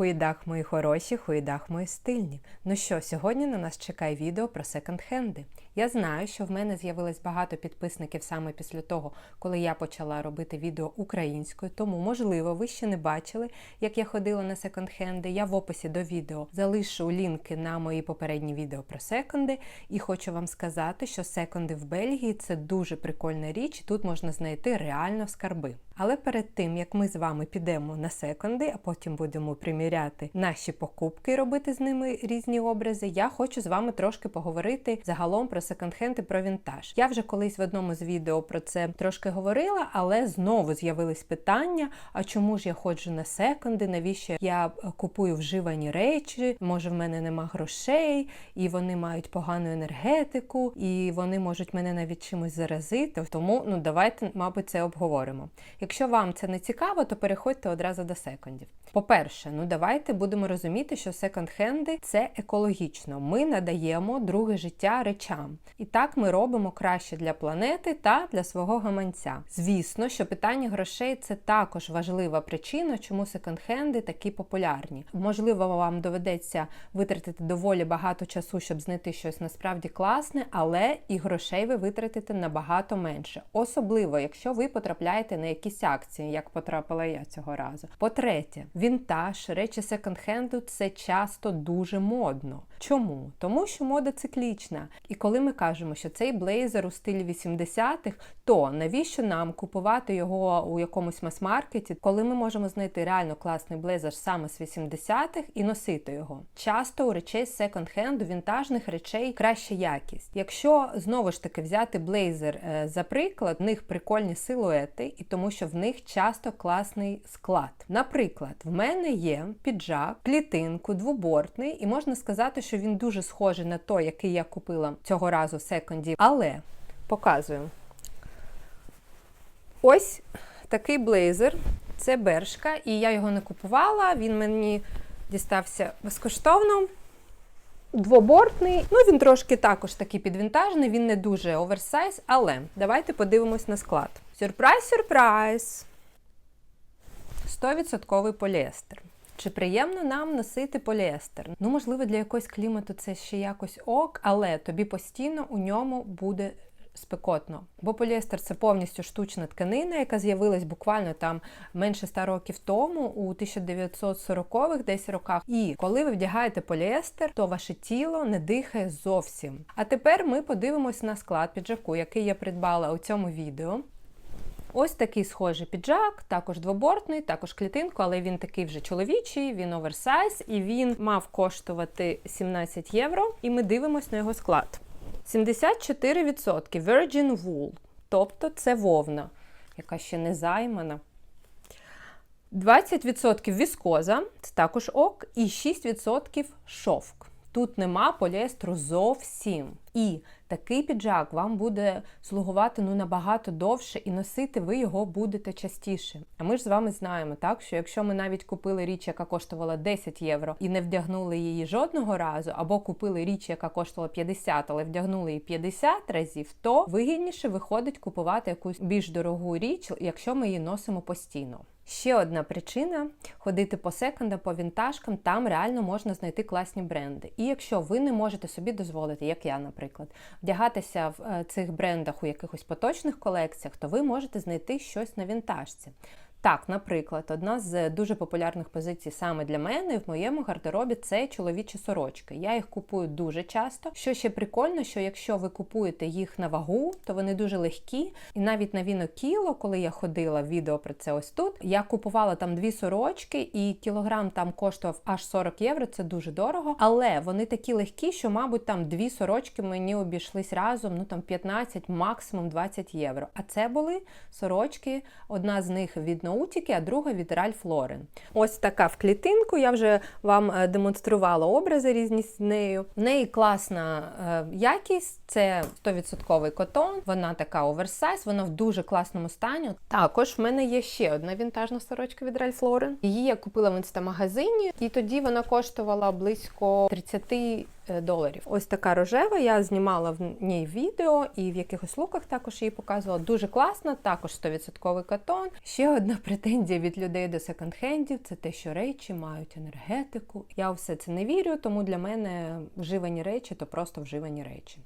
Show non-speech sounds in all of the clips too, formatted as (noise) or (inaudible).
Хуїдах мої хороші, хуїдах мої стильні. Ну що, сьогодні на нас чекає відео про секонд-хенди. Я знаю, що в мене з'явилось багато підписників саме після того, коли я почала робити відео українською. Тому, можливо, ви ще не бачили, як я ходила на секонд-хенди. Я в описі до відео залишу лінки на мої попередні відео про секонди. І хочу вам сказати, що секонди в Бельгії це дуже прикольна річ, і тут можна знайти реально скарби. Але перед тим як ми з вами підемо на секонди, а потім будемо приміряти наші покупки, робити з ними різні образи, я хочу з вами трошки поговорити загалом про секонд-хенд і про вінтаж. Я вже колись в одному з відео про це трошки говорила, але знову з'явились питання: а чому ж я ходжу на секонди? Навіщо я купую вживані речі? Може, в мене нема грошей, і вони мають погану енергетику, і вони можуть мене навіть чимось заразити. Тому ну давайте, мабуть, це обговоримо. Якщо вам це не цікаво, то переходьте одразу до секондів. По-перше, ну давайте будемо розуміти, що секонд-хенди це екологічно. Ми надаємо друге життя речам. І так ми робимо краще для планети та для свого гаманця. Звісно, що питання грошей це також важлива причина, чому секонд-хенди такі популярні. Можливо, вам доведеться витратити доволі багато часу, щоб знайти щось насправді класне, але і грошей ви витратите набагато менше. Особливо, якщо ви потрапляєте на якісь акції, як потрапила я цього разу. По-третє, вінтаж, речі секонд-хенду це часто дуже модно. Чому? Тому що мода циклічна. І коли ми кажемо, що цей блейзер у стилі 80-х, то навіщо нам купувати його у якомусь мас-маркеті, коли ми можемо знайти реально класний блейзер саме з 80-х і носити його? Часто у речей секонд-хенду, вінтажних речей краща якість. Якщо знову ж таки взяти блейзер е, за приклад, в них прикольні силуети, і тому що в них часто класний склад. Наприклад, в мене є піджак, клітинку, двобортний, і можна сказати, що він дуже схожий на той, який я купила цього разу в секонді. Але показую. Ось такий блейзер. Це бершка, і я його не купувала. Він мені дістався безкоштовно. Двобортний, ну він трошки також такий підвінтажний, він не дуже оверсайз, але давайте подивимось на склад. Сюрприз, сюрприз! 100% поліестер. Чи приємно нам носити поліестер? Ну, можливо, для якогось клімату це ще якось ок, але тобі постійно у ньому буде спекотно. Бо поліестер це повністю штучна тканина, яка з'явилась буквально там менше 100 років тому, у 1940-х десь роках. І коли ви вдягаєте поліестер, то ваше тіло не дихає зовсім. А тепер ми подивимось на склад піджаку, який я придбала у цьому відео. Ось такий схожий піджак, також двобортний, також клітинку, але він такий вже чоловічий, він оверсайз, і він мав коштувати 17 євро. І ми дивимось на його склад. 74% Virgin Wool, тобто це вовна, яка ще не займана. 20% віскоза, це також ок, і 6% шовк. Тут нема поліестру зовсім. І такий піджак вам буде слугувати ну набагато довше, і носити ви його будете частіше. А ми ж з вами знаємо, так що якщо ми навіть купили річ, яка коштувала 10 євро, і не вдягнули її жодного разу, або купили річ, яка коштувала 50, але вдягнули її 50 разів, то вигідніше виходить купувати якусь більш дорогу річ, якщо ми її носимо постійно. Ще одна причина ходити по секондам, по вінтажкам, там реально можна знайти класні бренди. І якщо ви не можете собі дозволити, як я, наприклад, вдягатися в е, цих брендах у якихось поточних колекціях, то ви можете знайти щось на вінтажці. Так, наприклад, одна з дуже популярних позицій саме для мене в моєму гардеробі це чоловічі сорочки. Я їх купую дуже часто. Що ще прикольно, що якщо ви купуєте їх на вагу, то вони дуже легкі. І навіть на вінокіло, коли я ходила відео про це ось тут, я купувала там дві сорочки, і кілограм там коштував аж 40 євро. Це дуже дорого. Але вони такі легкі, що, мабуть, там дві сорочки мені обійшлись разом, ну там 15, максимум 20 євро. А це були сорочки, одна з них від Наутіки, а друга від Ральф Лорен. Ось така в клітинку. Я вже вам е, демонструвала образи різні з нею. В неї класна е, якість, це 100% котон, вона така оверсайз, вона в дуже класному стані. Також в мене є ще одна вінтажна сорочка від Ральф Лорен. Її я купила в інстамагазині, і тоді вона коштувала близько 30 доларів. Ось така рожева. Я знімала в ній відео і в якихось луках також її показувала. Дуже класна, також 100% катон. Ще одна претензія від людей до секонд-хендів це те, що речі мають енергетику. Я у все це не вірю, тому для мене вживані речі то просто вживані речі.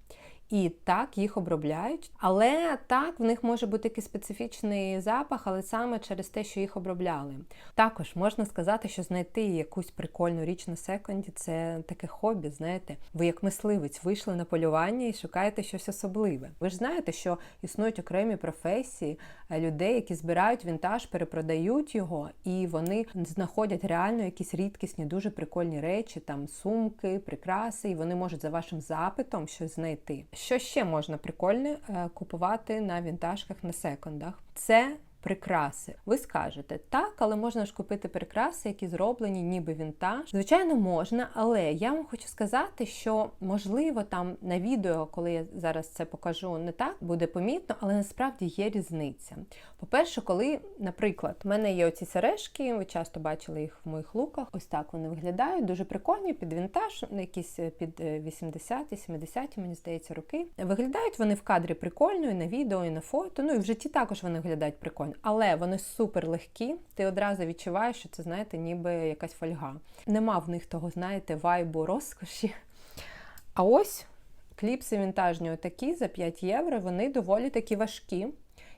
І так їх обробляють, але так в них може бути такий специфічний запах, але саме через те, що їх обробляли. Також можна сказати, що знайти якусь прикольну річ на секонді це таке хобі. Знаєте, ви як мисливець вийшли на полювання і шукаєте щось особливе. Ви ж знаєте, що існують окремі професії е, людей, які збирають вінтаж, перепродають його, і вони знаходять реально якісь рідкісні, дуже прикольні речі, там сумки, прикраси, і вони можуть за вашим запитом щось знайти. Що ще можна прикольне е, купувати на вінтажках на секондах? Це прикраси. Ви скажете, так, але можна ж купити прикраси, які зроблені ніби вінтаж. Звичайно, можна, але я вам хочу сказати, що можливо там на відео, коли я зараз це покажу, не так буде помітно, але насправді є різниця. По-перше, коли, наприклад, в мене є оці сережки, ви часто бачили їх в моїх луках. Ось так вони виглядають, дуже прикольні, під вінтаж, якісь е, під 80-ті, 70-ті, мені здається, роки. Виглядають вони в кадрі прикольно, і на відео, і на фото. Ну і в житті також вони виглядають прикольно. Але вони супер легкі. Ти одразу відчуваєш, що це, знаєте, ніби якась фольга. Нема в них того, знаєте, вайбу розкоші. А ось кліпси вінтажні, отакі за 5 євро, вони доволі такі важкі.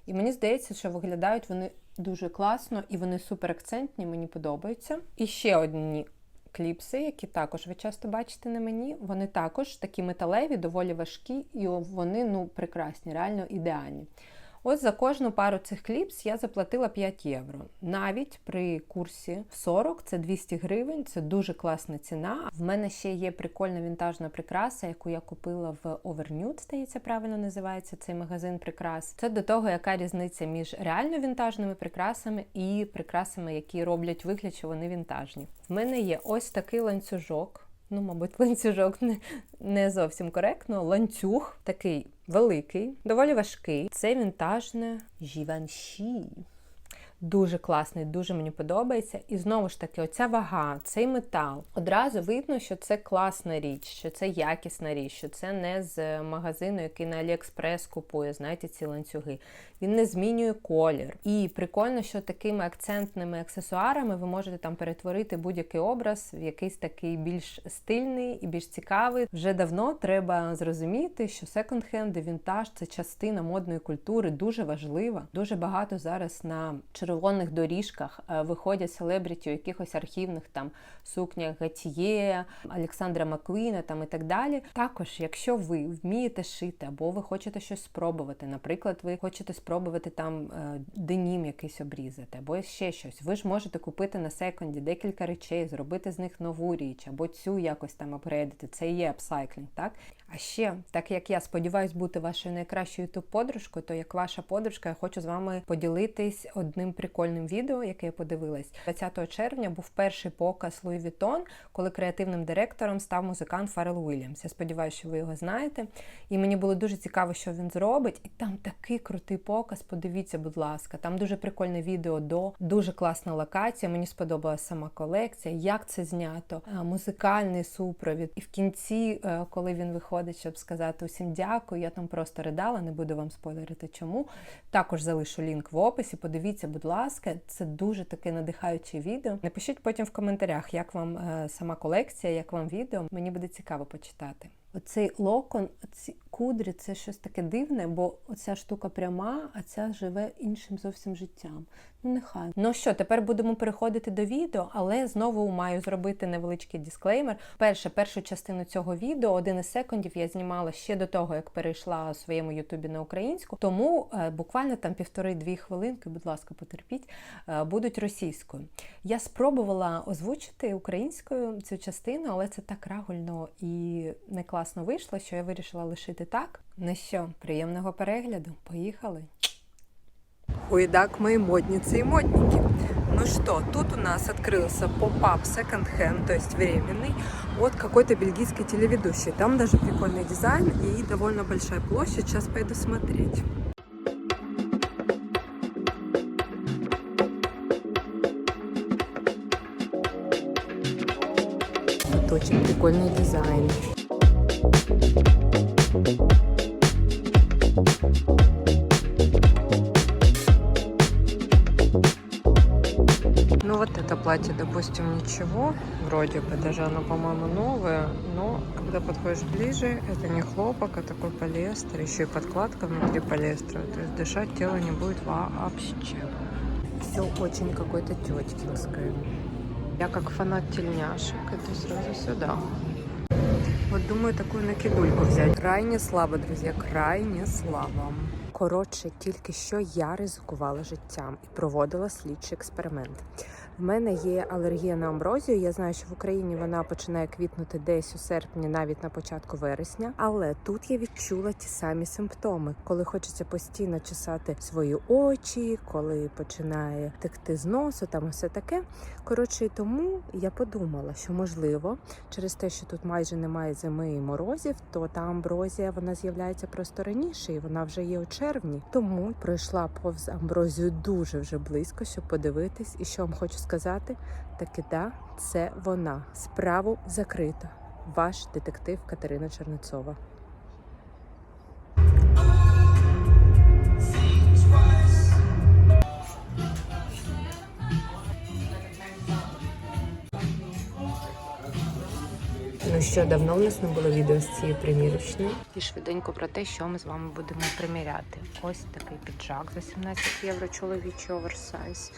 І мені здається, що виглядають вони дуже класно і вони супер акцентні, мені подобаються. І ще одні кліпси, які також ви часто бачите на мені. Вони також такі металеві, доволі важкі, і вони ну, прекрасні, реально ідеальні. Ось за кожну пару цих кліпс я заплатила 5 євро. Навіть при курсі в 40 це 200 гривень, це дуже класна ціна. В мене ще є прикольна вінтажна прикраса, яку я купила в Overnude, здається, правильно називається цей магазин прикрас. Це до того, яка різниця між реально вінтажними прикрасами і прикрасами, які роблять вигляд, що вони вінтажні. В мене є ось такий ланцюжок. Ну, мабуть, (laughs) ланцюжок не, не зовсім коректно. Ланцюг такий великий, доволі важкий. Це вінтажне Givenchy. Дуже класний, дуже мені подобається. І знову ж таки, оця вага, цей метал. Одразу видно, що це класна річ, що це якісна річ, що це не з магазину, який на Аліекспрес купує, знаєте, ці ланцюги. Він не змінює колір. І прикольно, що такими акцентними аксесуарами ви можете там перетворити будь-який образ в якийсь такий більш стильний і більш цікавий. Вже давно треба зрозуміти, що секонд-хенд і вінтаж це частина модної культури, дуже важлива. Дуже багато зараз на червоних доріжках е, виходять селебріті у якихось архівних там сукнях Гатіє, Олександра Маквіна там і так далі. Також, якщо ви вмієте шити або ви хочете щось спробувати, наприклад, ви хочете спробувати там е, денім якийсь обрізати, або ще щось, ви ж можете купити на секунді декілька речей, зробити з них нову річ, або цю якось там апгрейдити. Це і є апсайклінг, так? А ще, так як я сподіваюся бути вашою найкращою ютуб подружкою, то як ваша подружка, я хочу з вами поділитись одним прикольним відео, яке я подивилась. 20 червня був перший показ Луї Вітон, коли креативним директором став музикант Фаррел Уільямс. Я сподіваюся, що ви його знаєте. І мені було дуже цікаво, що він зробить. І там такий крутий показ. Подивіться, будь ласка, там дуже прикольне відео до дуже класна локація. Мені сподобалася сама колекція, як це знято, музикальний супровід. І в кінці, е, коли він виходить, щоб сказати усім дякую, я там просто ридала, не буду вам спойлерити, чому. Також залишу лінк в описі. Подивіться, будь ласка, це дуже таке надихаюче відео. Напишіть потім в коментарях, як вам е, сама колекція, як вам відео. Мені буде цікаво почитати. Оцей локон, ці кудрі це щось таке дивне, бо оця штука пряма, а ця живе іншим зовсім життям. Ну, нехай. Ну що, тепер будемо переходити до відео, але знову маю зробити невеличкий дисклеймер. Перше, першу частину цього відео, один із секундів, я знімала ще до того, як перейшла у своєму Ютубі на українську. Тому е, буквально там півтори-дві хвилинки, будь ласка, потерпіть, е, будуть російською. Я спробувала озвучити українською цю частину, але це так рагульно і не класно вийшло, що я вирішила лишити так. Ну що, приємного перегляду, поїхали! Ой, так, мои модницы и модники. Ну что, тут у нас открылся поп-ап секонд-хенд, то есть временный, от какой-то бельгийской телеведущей. Там даже прикольный дизайн и довольно большая площадь. Сейчас пойду смотреть. Тут очень прикольный дизайн. Это платье, допустим, ничего, вроде бы, даже оно, по-моему, новое, но когда подходишь ближе, это не хлопок, а такой полиэстер, еще и подкладка внутри полиэстера, то есть дышать тело не будет вообще. Все очень какое-то теткинское. Я как фанат тельняшек, это сразу сюда. Вот думаю такую накидульку взять. Крайне слабо, друзі, крайне слабо. Коротше, тільки що я ризикувала життям і проводила слідчий експеримент. В мене є алергія на амброзію. Я знаю, що в Україні вона починає квітнути десь у серпні, навіть на початку вересня. Але тут я відчула ті самі симптоми, коли хочеться постійно чесати свої очі, коли починає текти з носу, там все таке. Коротше, і тому я подумала, що можливо, через те, що тут майже немає зими і морозів, то та амброзія вона з'являється просто раніше, і вона вже є у червні. Тому пройшла повз амброзію дуже вже близько, щоб подивитись. І що вам хочу сказати, таки да, це вона. Справу закрита. Ваш детектив Катерина Чернецова. Ну що, давно в нас не було відео з цієї примірочної. І швиденько про те, що ми з вами будемо приміряти. Ось такий піджак за 17 євро, чоловічий оверсайз.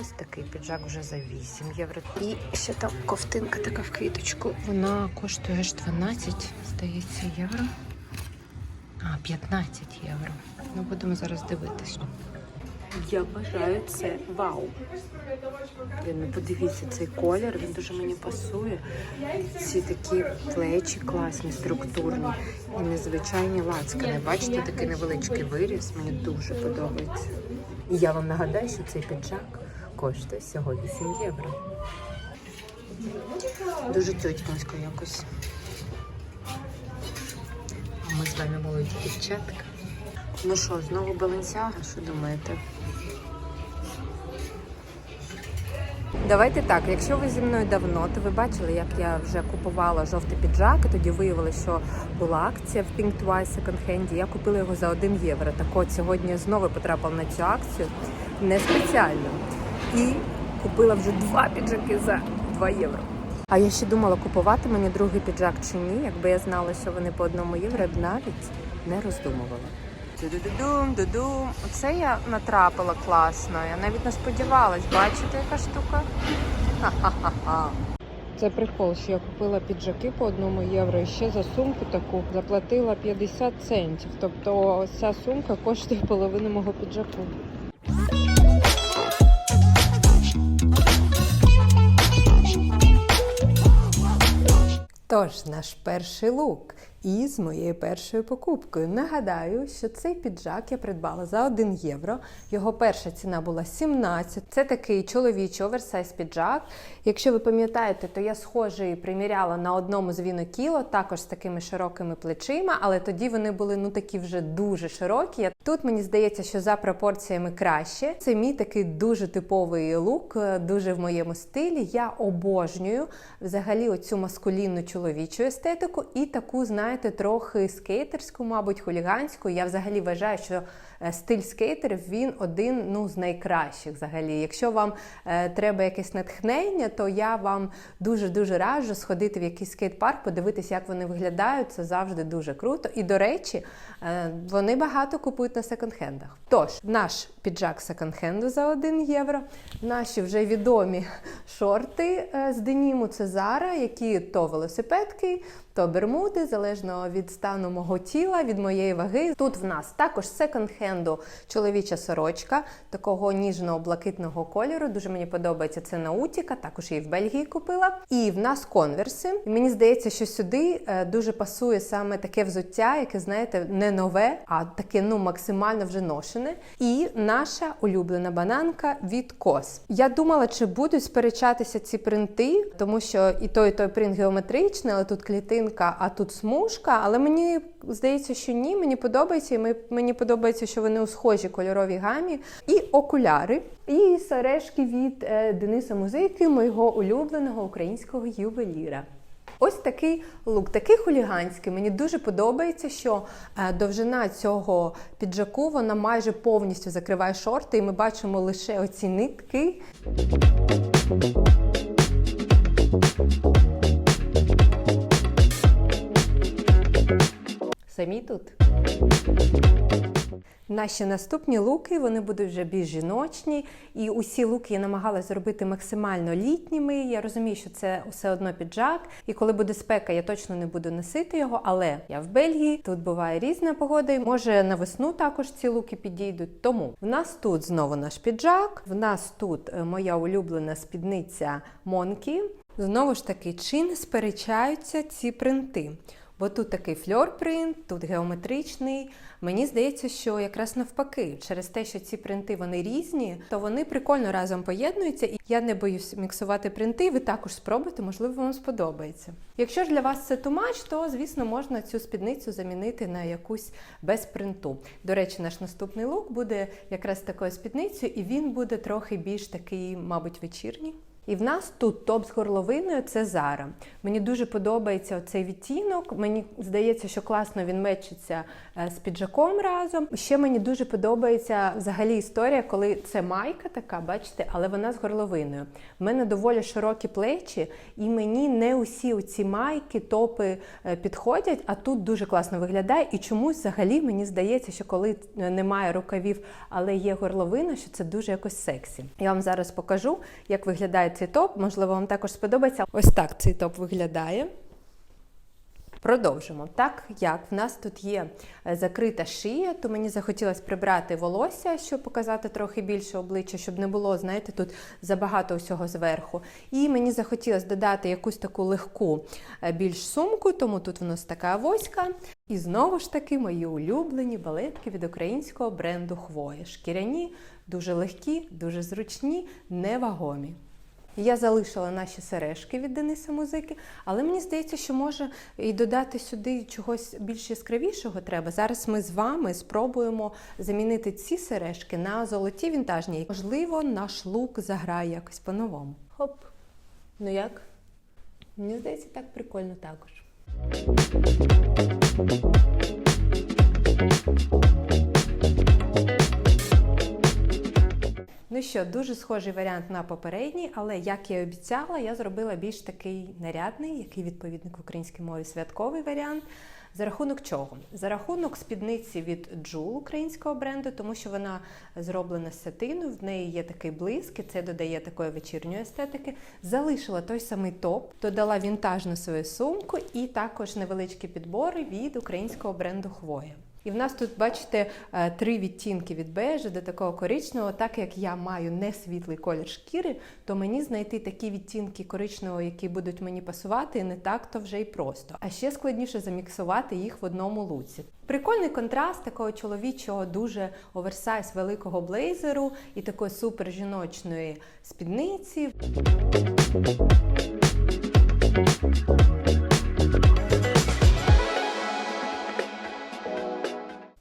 Ось такий піджак вже за 8 євро. І ще там ковтинка така в квіточку. Вона коштує аж 12, здається, євро. А, 15 євро. Ну, будемо зараз дивитися. Я вважаю це вау. Ну подивіться цей колір, він дуже мені пасує. Ці такі плечі класні, структурні і незвичайні лацкани. Бачите, такий невеличкий виріз, мені дуже подобається. І я вам нагадаю, що цей піджак коштує всього 8 євро. Дуже тьотькинсько якось. Ми з вами молоді дівчатка. Ну що, знову Баленсіага, що думаєте? Давайте так, якщо ви зі мною давно, то ви бачили, як я вже купувала жовтий піджак, і тоді виявилося, що була акція в Pink Twice Second Hand. Я купила його за 1 євро. Так от сьогодні знову потрапила на цю акцію не спеціально. І купила вже два піджаки за 2 євро. А я ще думала, купувати мені другий піджак чи ні. Якби я знала, що вони по одному євро, я б навіть не роздумувала. Ду-ду-дум, дудум. Оце я натрапила класно. Я навіть не сподівалась. Бачите, яка штука? Ха-ха-ха. Це прикол, що я купила піджаки по одному євро і ще за сумку таку заплатила 50 центів. Тобто ця сумка коштує половину мого піджаку. Тож, наш перший лук із моєю першою покупкою. Нагадаю, що цей піджак я придбала за 1 євро. Його перша ціна була 17. Це такий чоловічий оверсайз піджак. Якщо ви пам'ятаєте, то я схожий приміряла на одному з Вінокіло, також з такими широкими плечима, але тоді вони були ну такі вже дуже широкі. Тут мені здається, що за пропорціями краще. Це мій такий дуже типовий лук, дуже в моєму стилі. Я обожнюю взагалі оцю маскулінну чоловічу естетику і таку, знаєте, трохи скейтерську, мабуть, хуліганську. Я взагалі вважаю, що стиль скейтерів він один ну, з найкращих взагалі. Якщо вам е, треба якесь натхнення, то я вам дуже-дуже раджу сходити в якийсь скейт-парк, подивитися, як вони виглядають. Це завжди дуже круто. І, до речі, е, вони багато купують на секонд-хендах. Тож, наш піджак секонд-хенду за 1 євро, наші вже відомі шорти е, з деніму це Зара, які то велосипедки, то бермуди, залежно від стану мого тіла, від моєї ваги. Тут в нас також секонд-хенду чоловіча сорочка такого ніжного блакитного кольору. Дуже мені подобається це наутіка, також її в Бельгії купила. І в нас конверси. І мені здається, що сюди е, дуже пасує саме таке взуття, яке, знаєте, не нове, а таке ну максимально вже ношене. І наша улюблена бананка від кос. Я думала, чи будуть сперечатися ці принти, тому що і той, і той принт геометричний, але тут клітинка, а тут смужка. Але мені здається, що ні, мені подобається, і мені подобається, що вони у схожій кольоровій гамі. І окуляри, і сережки від е, Дениса Музики, моєго улюбленого українського ювеліра. Ось такий лук, такий хуліганський. Мені дуже подобається, що е, довжина цього піджаку вона майже повністю закриває шорти, і ми бачимо лише оці нитки. Самі тут. Наші наступні луки вони будуть вже більш жіночні, і усі луки я намагалася зробити максимально літніми. Я розумію, що це все одно піджак. І коли буде спека, я точно не буду носити його. Але я в Бельгії, тут буває різна погода. і Може на весну також ці луки підійдуть. Тому в нас тут знову наш піджак. В нас тут е, моя улюблена спідниця Монкі. Знову ж таки, чи не сперечаються ці принти? Бо тут такий фльор-принт, тут геометричний. Мені здається, що якраз навпаки, через те, що ці принти вони різні, то вони прикольно разом поєднуються. І я не боюсь міксувати принти. Ви також спробуйте, можливо, вам сподобається. Якщо ж для вас це тумач, то звісно можна цю спідницю замінити на якусь без принту. До речі, наш наступний лук буде якраз такою спідницею, і він буде трохи більш такий, мабуть, вечірній. І в нас тут топ з горловиною це Зара. Мені дуже подобається цей відтінок. Мені здається, що класно він мечиться е, з піджаком разом. Ще мені дуже подобається взагалі історія, коли це майка така, бачите, але вона з горловиною. В мене доволі широкі плечі, і мені не усі ці майки, топи е, підходять, а тут дуже класно виглядає. І чомусь взагалі мені здається, що коли е, немає рукавів, але є горловина, що це дуже якось сексі. Я вам зараз покажу, як виглядає цей топ. Можливо, вам також сподобається. Ось так цей топ виглядає. Продовжимо. Так як в нас тут є е, закрита шия, то мені захотілося прибрати волосся, щоб показати трохи більше обличчя, щоб не було, знаєте, тут забагато усього зверху. І мені захотілося додати якусь таку легку е, більш сумку, тому тут в нас така авоська. І знову ж таки мої улюблені балетки від українського бренду Хвоя. Шкіряні, дуже легкі, дуже зручні, невагомі. Я залишила наші сережки від Дениса музики, але мені здається, що може і додати сюди чогось більш яскравішого треба. Зараз ми з вами спробуємо замінити ці сережки на золоті вінтажні. Можливо, наш лук заграє якось по-новому. Хоп. Ну як? Мені здається, так прикольно також. Ну що, дуже схожий варіант на попередній, але як я обіцяла, я зробила більш такий нарядний, який відповідник в українській мові святковий варіант. За рахунок чого? За рахунок спідниці від Джул українського бренду, тому що вона зроблена з сатину, в неї є такий блиск, і це додає такої вечірньої естетики. Залишила той самий топ, додала вінтажну свою сумку і також невеличкі підбори від українського бренду Хвоя. І в нас тут, бачите, е, три відтінки від бежу до такого коричневого. Так як я маю не світлий колір шкіри, то мені знайти такі відтінки коричневого, які будуть мені пасувати, не так то вже й просто. А ще складніше заміксувати їх в одному луці. Прикольний контраст такого чоловічого, дуже оверсайз великого блейзеру і такої супер жіночної спідниці.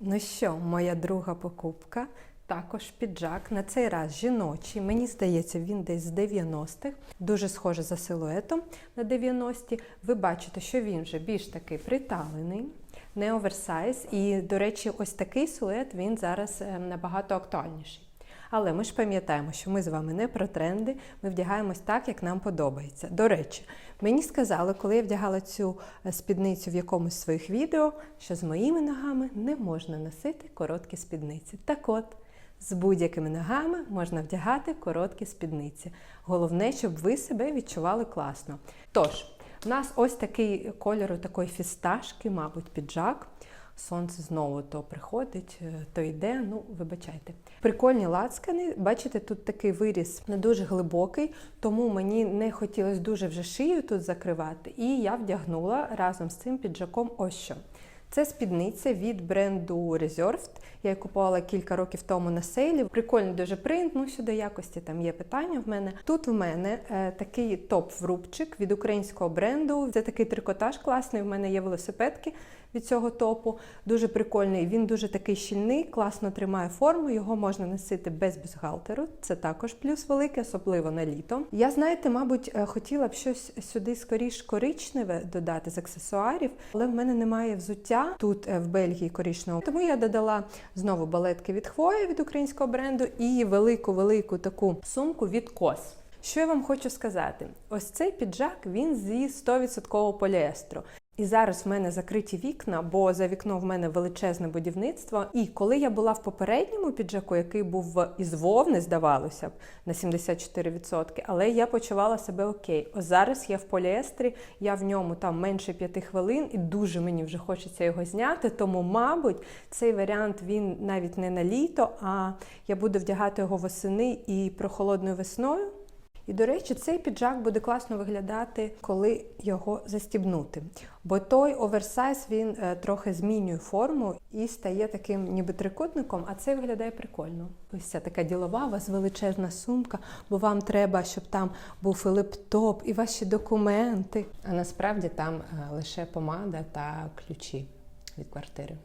Ну що, моя друга покупка. Також піджак, на цей раз жіночий. Мені здається, він десь з 90-х, дуже схоже за силуетом на 90-ті. Ви бачите, що він вже більш такий приталений, не оверсайз. І, до речі, ось такий силует він зараз е, набагато актуальніший. Але ми ж пам'ятаємо, що ми з вами не про тренди, ми вдягаємось так, як нам подобається. До речі, мені сказали, коли я вдягала цю е, спідницю в якомусь з своїх відео, що з моїми ногами не можна носити короткі спідниці. Так от, з будь-якими ногами можна вдягати короткі спідниці. Головне, щоб ви себе відчували класно. Тож, у нас ось такий кольору такої фісташки, мабуть, піджак. Сонце знову то приходить, е, то йде. Ну, вибачайте. Прикольні лацкани. Бачите, тут такий виріс не дуже глибокий, тому мені не хотілося дуже вже шию тут закривати. І я вдягнула разом з цим піджаком ось що. Це спідниця від бренду Reserved. Я її купувала кілька років тому на сейлі. Прикольний дуже принт, ну щодо якості там є питання в мене. Тут в мене е, такий топ-врубчик від українського бренду. Це такий трикотаж класний. В мене є велосипедки від цього топу. Дуже прикольний. Він дуже такий щільний, класно тримає форму. Його можна носити без бюстгальтеру. Це також плюс великий, особливо на літо. Я, знаєте, мабуть, е, хотіла б щось сюди скоріш коричневе додати з аксесуарів, але в мене немає взуття тут е, в Бельгії коричневого. Тому я додала знову балетки від хвої від українського бренду і велику-велику таку сумку від кос. Що я вам хочу сказати? Ось цей піджак він зі 100% поліестру. І зараз в мене закриті вікна, бо за вікном в мене величезне будівництво. І коли я була в попередньому піджаку, який був із вовни, здавалося б, на 74%, але я почувала себе окей. Ось зараз я в поліестрі, я в ньому там менше 5 хвилин, і дуже мені вже хочеться його зняти. Тому, мабуть, цей варіант він навіть не на літо, а я буду вдягати його восени і прохолодною весною. І, до речі, цей піджак буде класно виглядати, коли його застібнути. Бо той оверсайз він е, трохи змінює форму і стає таким ніби трикутником, а це виглядає прикольно. Ось ця така ділова, у вас величезна сумка, бо вам треба, щоб там був і лептоп, і ваші документи. А насправді там е, лише помада та ключі від квартири.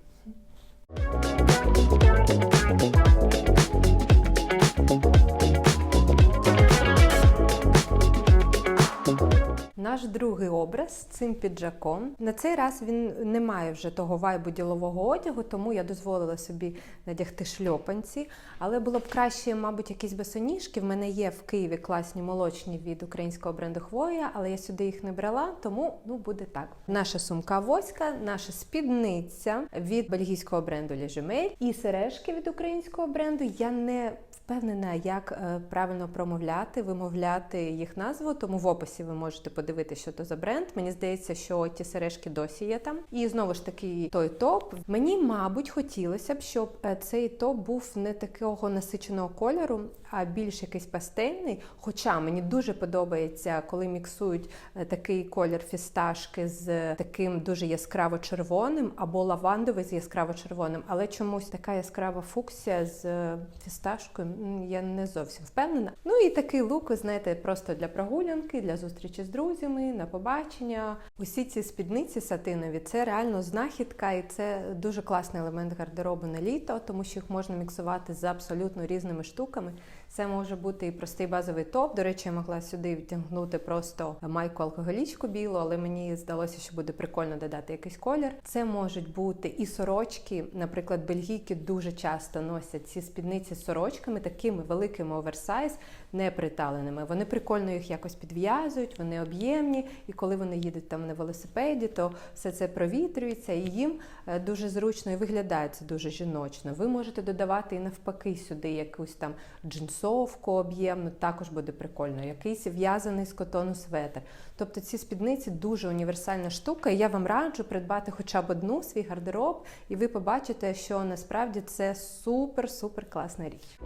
Наш другий образ з цим піджаком. На цей раз він не має вже того вайбу ділового одягу, тому я дозволила собі надягти шльопанці. Але було б краще, мабуть, якісь босоніжки. В мене є в Києві класні молочні від українського бренду Хвоя, але я сюди їх не брала, тому ну буде так. Наша сумка воська, наша спідниця від бельгійського бренду Лежемель і сережки від українського бренду. Я не впевнена, як е, правильно промовляти, вимовляти їх назву, тому в описі ви можете подивитися, що то за бренд. Мені здається, що ті сережки досі є там. І знову ж таки, той топ. Мені, мабуть, хотілося б, щоб е, цей топ був не такого насиченого кольору, а більш якийсь пастельний. Хоча мені дуже подобається, коли міксують е, такий колір фісташки з таким дуже яскраво червоним або лавандовий з яскраво червоним, але чомусь така яскрава фуксія з фісташкою. Я не зовсім впевнена. Ну і такий лук, знаєте, просто для прогулянки, для зустрічі з друзями, на побачення. Усі ці спідниці сатинові це реально знахідка, і це дуже класний елемент гардеробу на літо, тому що їх можна міксувати з абсолютно різними штуками. Це може бути і простий базовий топ. До речі, я могла сюди втягнути просто майку алкоголічку білу, але мені здалося, що буде прикольно додати якийсь колір. Це можуть бути і сорочки. Наприклад, бельгійки дуже часто носять ці спідниці з сорочками, такими великими оверсайз, не приталеними. Вони прикольно їх якось підв'язують, вони об'ємні, і коли вони їдуть там на велосипеді, то все це провітрюється, і їм е, дуже зручно і виглядає це дуже жіночно. Ви можете додавати і навпаки сюди якусь там джинсовку об'ємну, також буде прикольно, якийсь в'язаний з котону светр. Тобто ці спідниці дуже універсальна штука, і я вам раджу придбати хоча б одну свій гардероб, і ви побачите, що насправді це супер-супер класна річ.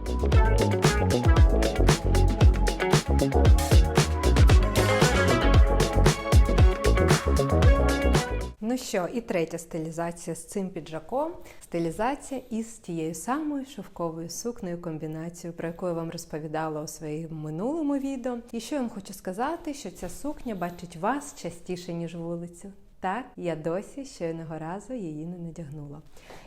Ну що, і третя стилізація з цим піджаком. Стилізація із тією самою шовковою сукнею комбінацією, про яку я вам розповідала у своєму минулому відео. І що я вам хочу сказати, що ця сукня бачить вас частіше, ніж вулицю. Так, я досі ще одного разу її не надягнула.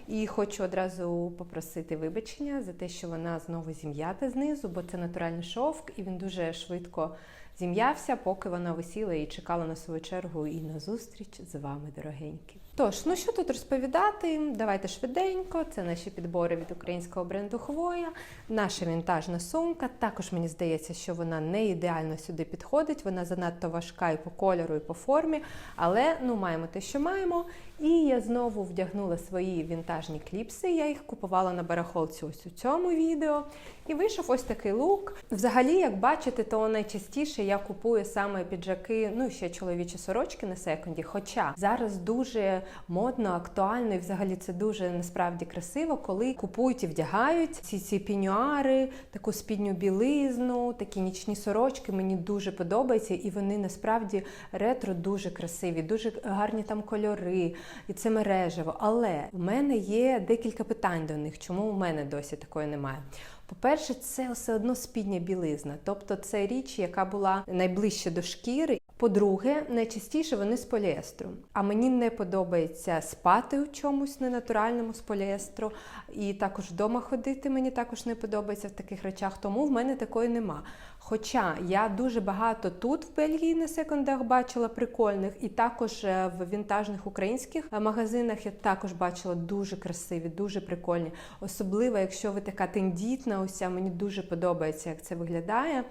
І хочу одразу попросити вибачення за те, що вона знову зім'ята знизу, бо це натуральний шовк, і він дуже швидко зім'явся, поки вона висіла і чекала на свою чергу і на зустріч з вами, дорогенькі. Тож, ну що тут розповідати? Давайте швиденько. Це наші підбори від українського бренду Хвоя, наша вінтажна сумка. Також мені здається, що вона не ідеально сюди підходить. Вона занадто важка і по кольору, і по формі. Але ну маємо те, що маємо. І я знову вдягнула свої вінтажні кліпси. Я їх купувала на барахолці ось у цьому відео. І вийшов ось такий лук. Взагалі, як бачите, то найчастіше я купую саме піджаки, ну і ще чоловічі сорочки на секунді. Хоча зараз дуже модно, актуально, і взагалі це дуже насправді красиво, коли купують і вдягають ці ці пінюари, таку спідню білизну, такі нічні сорочки. Мені дуже подобається, і вони насправді ретро дуже красиві, дуже гарні там кольори, і це мережево. Але в мене є декілька питань до них, чому у мене досі такої немає. По-перше, це все одно спідня білизна, тобто це річ, яка була найближче до шкіри. По-друге, найчастіше вони з поліестру. А мені не подобається спати у чомусь ненатуральному з поліестру. І також вдома ходити мені також не подобається в таких речах, тому в мене такої нема. Хоча я дуже багато тут в Бельгії на секондах бачила прикольних, і також е, в вінтажних українських е, магазинах я також бачила дуже красиві, дуже прикольні. Особливо, якщо ви така тендітна, уся мені дуже подобається, як це виглядає.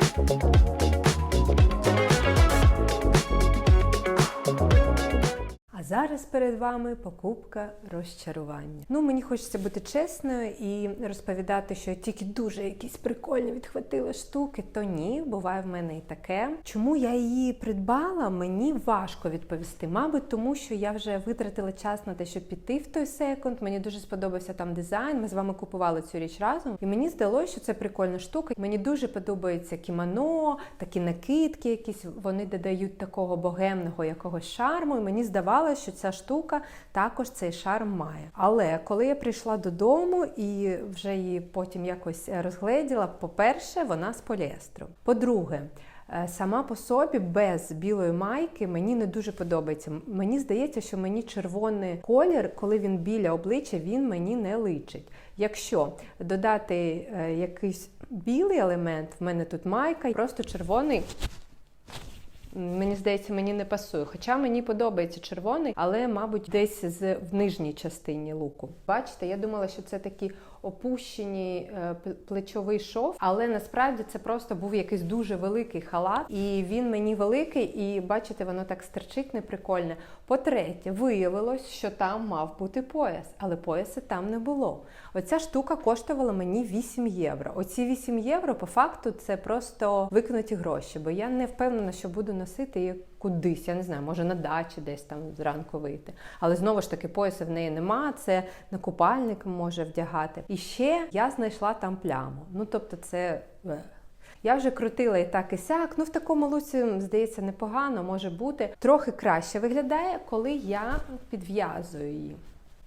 Thank you. Зараз перед вами покупка розчарування. Ну, мені хочеться бути чесною і розповідати, що тільки дуже якісь прикольні відхватила штуки, то ні, буває в мене і таке. Чому я її придбала, мені важко відповісти. Мабуть, тому що я вже витратила час на те, щоб піти в той секунд. Мені дуже сподобався там дизайн. Ми з вами купували цю річ разом, і мені здалося, що це прикольна штука. Мені дуже подобається кімоно, такі накидки, якісь вони додають такого богемного якогось шарму. І мені здавалося, що ця штука також цей шарм має. Але коли я прийшла додому і вже її потім якось розгледіла, по-перше, вона з поліестру. По-друге, е, Сама по собі без білої майки мені не дуже подобається. Мені здається, що мені червоний колір, коли він біля обличчя, він мені не личить. Якщо додати е, якийсь білий елемент, в мене тут майка, просто червоний. Мені здається, мені не пасує. Хоча мені подобається червоний, але, мабуть, десь з в нижній частині луку. Бачите, я думала, що це такі опущені е, плечовий шов, але насправді це просто був якийсь дуже великий халат, і він мені великий, і бачите, воно так стерчить неприкольне. По-третє, виявилось, що там мав бути пояс, але пояса там не було. Оця штука коштувала мені 8 євро. Оці 8 євро, по факту, це просто викинуті гроші, бо я не впевнена, що буду носити її кудись. Я не знаю, може на дачі десь там зранку вийти. Але знову ж таки, пояса в неї нема. Це на купальник може вдягати. І ще я знайшла там пляму. Ну тобто, це. е, я вже крутила і так і сяк. Ну в такому луці, здається, непогано може бути. Трохи краще виглядає, коли я підв'язую її.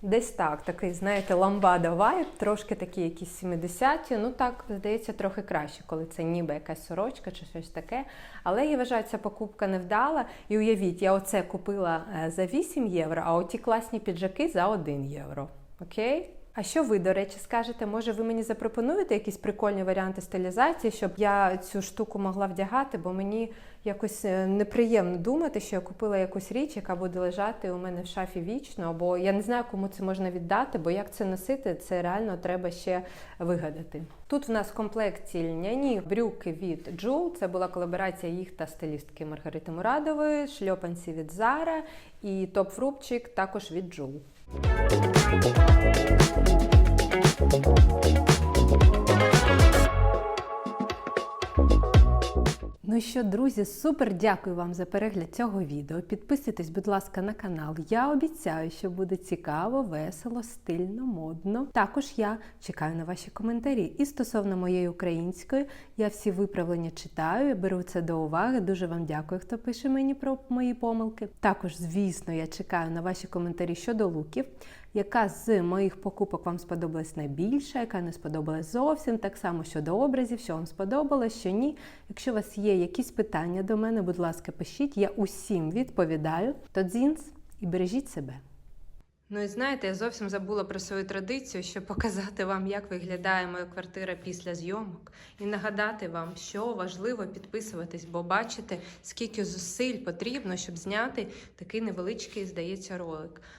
Десь так, такий, знаєте, ламбада вайб, трошки такі якісь 70-ті. Ну так, здається, трохи краще, коли це ніби якась сорочка чи щось таке. Але я вважаю, ця покупка невдала. І уявіть, я оце купила е, за 8 євро, а оті класні піджаки за 1 євро. Окей? А що ви, до речі, скажете? Може, ви мені запропонуєте якісь прикольні варіанти стилізації, щоб я цю штуку могла вдягати, бо мені якось е, неприємно думати, що я купила якусь річ, яка буде лежати у мене в шафі вічно, або я не знаю, кому це можна віддати, бо як це носити, це реально треба ще вигадати. Тут в нас комплекті льняні брюки від Джул. Це була колаборація їх та стилістки Маргарити Мурадової, шльопанці від Zara і топ-фрупчик також від Джул. Ну що, друзі, супер дякую вам за перегляд цього відео. Підписуйтесь, будь ласка, на канал. Я обіцяю, що буде цікаво, весело, стильно, модно. Також я чекаю на ваші коментарі. І стосовно моєї української, я всі виправлення читаю, беру це до уваги. Дуже вам дякую, хто пише мені про мої помилки. Також, звісно, я чекаю на ваші коментарі щодо луків. Яка з моїх покупок вам сподобалась найбільше, яка не сподобалась зовсім, так само щодо образів, що вам сподобалось, що ні. Якщо у вас є якісь питання до мене, будь ласка, пишіть, я усім відповідаю. То дзінц і бережіть себе. Ну і знаєте, я зовсім забула про свою традицію, щоб показати вам, як виглядає моя квартира після зйомок, і нагадати вам, що важливо підписуватись, бо бачите, скільки зусиль потрібно, щоб зняти такий невеличкий, здається, ролик.